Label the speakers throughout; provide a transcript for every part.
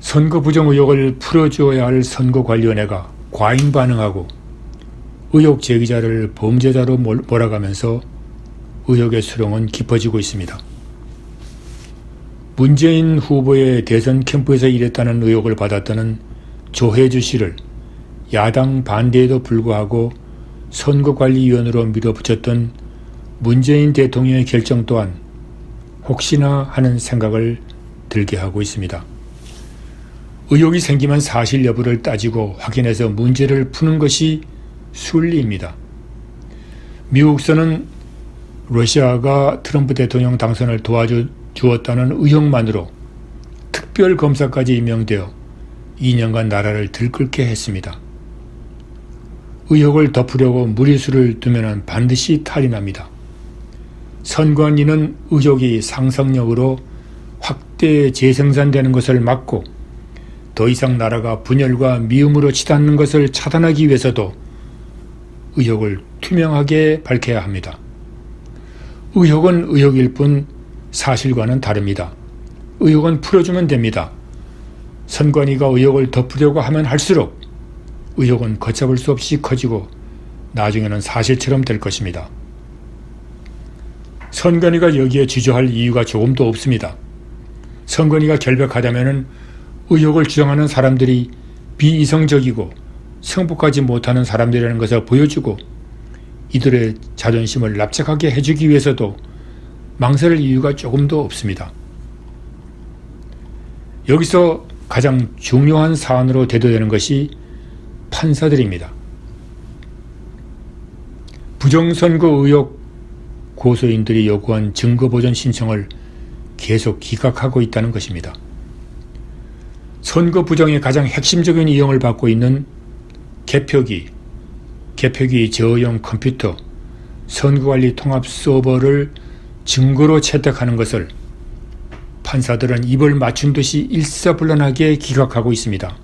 Speaker 1: 선거 부정 의혹을 풀어주어야 할 선거관리위원회가 과잉 반응하고 의혹 제기자를 범죄자로 몰- 몰아가면서 의혹의 수렁은 깊어지고 있습니다. 문재인 후보의 대선 캠프에서 일했다는 의혹을 받았다는 조혜주 씨를 야당 반대에도 불구하고 선거관리위원으로 밀어붙였던 문재인 대통령의 결정 또한 혹시나 하는 생각을 들게 하고 있습니다. 의혹이 생기면 사실 여부를 따지고 확인해서 문제를 푸는 것이 순리입니다. 미국서는 러시아가 트럼프 대통령 당선을 도와주었다는 의혹만으로 특별 검사까지 임명되어 2년간 나라를 들끓게 했습니다. 의혹을 덮으려고 무리수를 두면 반드시 탈이 납니다. 선관위는 의혹이 상상력으로 확대 재생산되는 것을 막고 더 이상 나라가 분열과 미움으로 치닫는 것을 차단하기 위해서도 의혹을 투명하게 밝혀야 합니다. 의혹은 의혹일 뿐 사실과는 다릅니다. 의혹은 풀어주면 됩니다. 선관위가 의혹을 덮으려고 하면 할수록 의혹은 걷잡을 수 없이 커지고 나중에는 사실처럼 될 것입니다. 선관위가 여기에 주저할 이유가 조금도 없습니다. 선관위가 결백하다면 의혹을 주장하는 사람들이 비이성적이고 승복하지 못하는 사람들이라는 것을 보여주고 이들의 자존심을 납작하게 해주기 위해서도 망설일 이유가 조금도 없습니다. 여기서 가장 중요한 사안으로 대두되는 것이 판사들입니다. 부정선거 의혹 고소인들이 요구한 증거보전 신청을 계속 기각하고 있다는 것입니다. 선거 부정의 가장 핵심적인 이용을 받고 있는 개표기, 개표기 저용 컴퓨터, 선거관리 통합 서버를 증거로 채택하는 것을 판사들은 입을 맞춘 듯이 일사불란하게 기각하고 있습니다.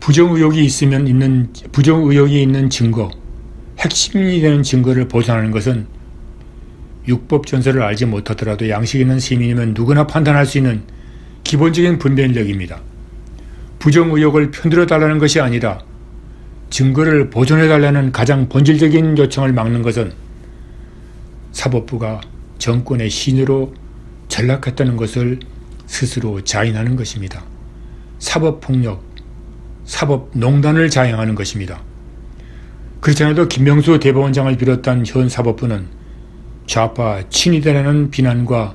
Speaker 1: 부정 의혹이 있으면 있는 부정 의혹이 있는 증거, 핵심이 되는 증거를 보존하는 것은 육법 전설을 알지 못하더라도 양식 있는 시민이면 누구나 판단할 수 있는 기본적인 분별력입니다. 부정 의혹을 편들어 달라는 것이 아니라 증거를 보존해 달라는 가장 본질적인 요청을 막는 것은 사법부가 정권의 신으로 전락했다는 것을 스스로 자인하는 것입니다. 사법폭력, 사법농단을 자행하는 것입니다. 그렇지 않아도 김명수 대법원장을 비롯한 현 사법부는 좌파 친위대라는 비난과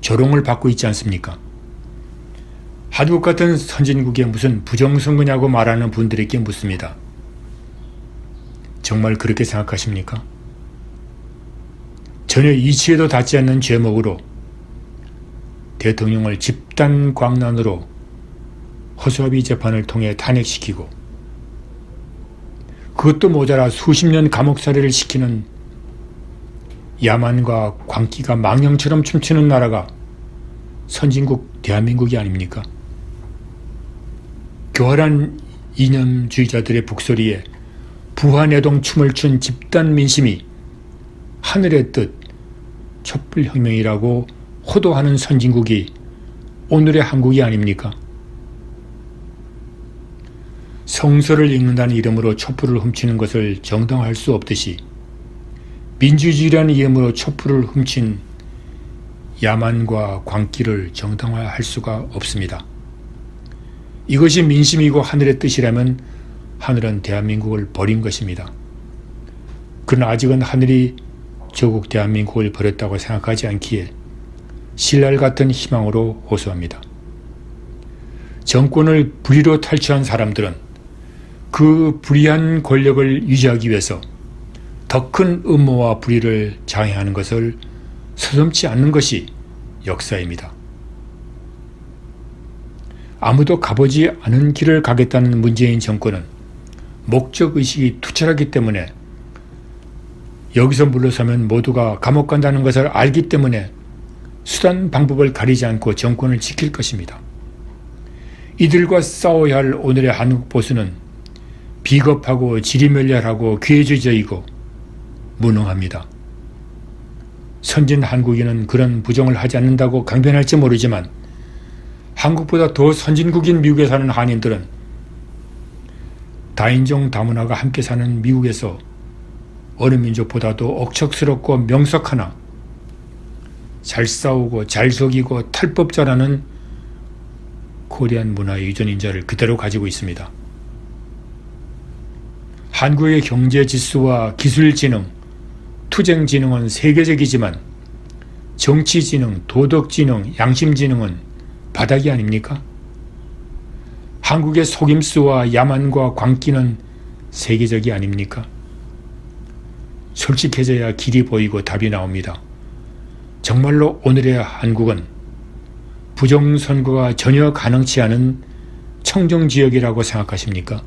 Speaker 1: 조롱을 받고 있지 않습니까? 한국 같은 선진국에 무슨 부정선거냐고 말하는 분들에게 묻습니다. 정말 그렇게 생각하십니까? 전혀 이치에도 닿지 않는 죄목으로 대통령을 집단 광란으로 허수아비 재판을 통해 탄핵시키고 그것도 모자라 수십 년 감옥살이를 시키는 야만과 광기가 망령처럼 춤추는 나라가 선진국 대한민국이 아닙니까? 교활한 이념주의자들의 북소리에 부하내동 춤을 춘 집단 민심이 하늘의 뜻 촛불혁명이라고 호도하는 선진국이 오늘의 한국이 아닙니까? 성서를 읽는다는 이름으로 촛불을 훔치는 것을 정당화할 수 없듯이 민주주의라는 이름으로 촛불을 훔친 야만과 광기를 정당화할 수가 없습니다. 이것이 민심이고 하늘의 뜻이라면 하늘은 대한민국을 버린 것입니다. 그러나 아직은 하늘이 조국 대한민국을 버렸다고 생각하지 않기에 신랄 같은 희망으로 호소합니다. 정권을 불의로 탈취한 사람들은 그 불의한 권력을 유지하기 위해서 더 큰 음모와 불의를 장애하는 것을 서슴지 않는 것이 역사입니다. 아무도 가보지 않은 길을 가겠다는 문재인 정권은 목적의식이 투철하기 때문에 여기서 물러서면 모두가 감옥 간다는 것을 알기 때문에 수단 방법을 가리지 않고 정권을 지킬 것입니다. 이들과 싸워야 할 오늘의 한국 보수는 비겁하고 지리멸렬하고 괴주저이고 무능합니다. 선진 한국인은 그런 부정을 하지 않는다고 강변할지 모르지만 한국보다 더 선진국인 미국에 사는 한인들은 다인종 다문화가 함께 사는 미국에서 어느 민족보다도 억척스럽고 명석하나 잘 싸우고 잘 속이고 탈법자라는 코리안 문화의 유전인자를 그대로 가지고 있습니다. 한국의 경제 지수와 기술 지능, 투쟁 지능은 세계적이지만 정치 지능, 도덕 지능, 양심 지능은 바닥이 아닙니까? 한국의 속임수와 야만과 광기는 세계적이 아닙니까? 솔직해져야 길이 보이고 답이 나옵니다. 정말로 오늘의 한국은 부정선거가 전혀 가능치 않은 청정지역이라고 생각하십니까?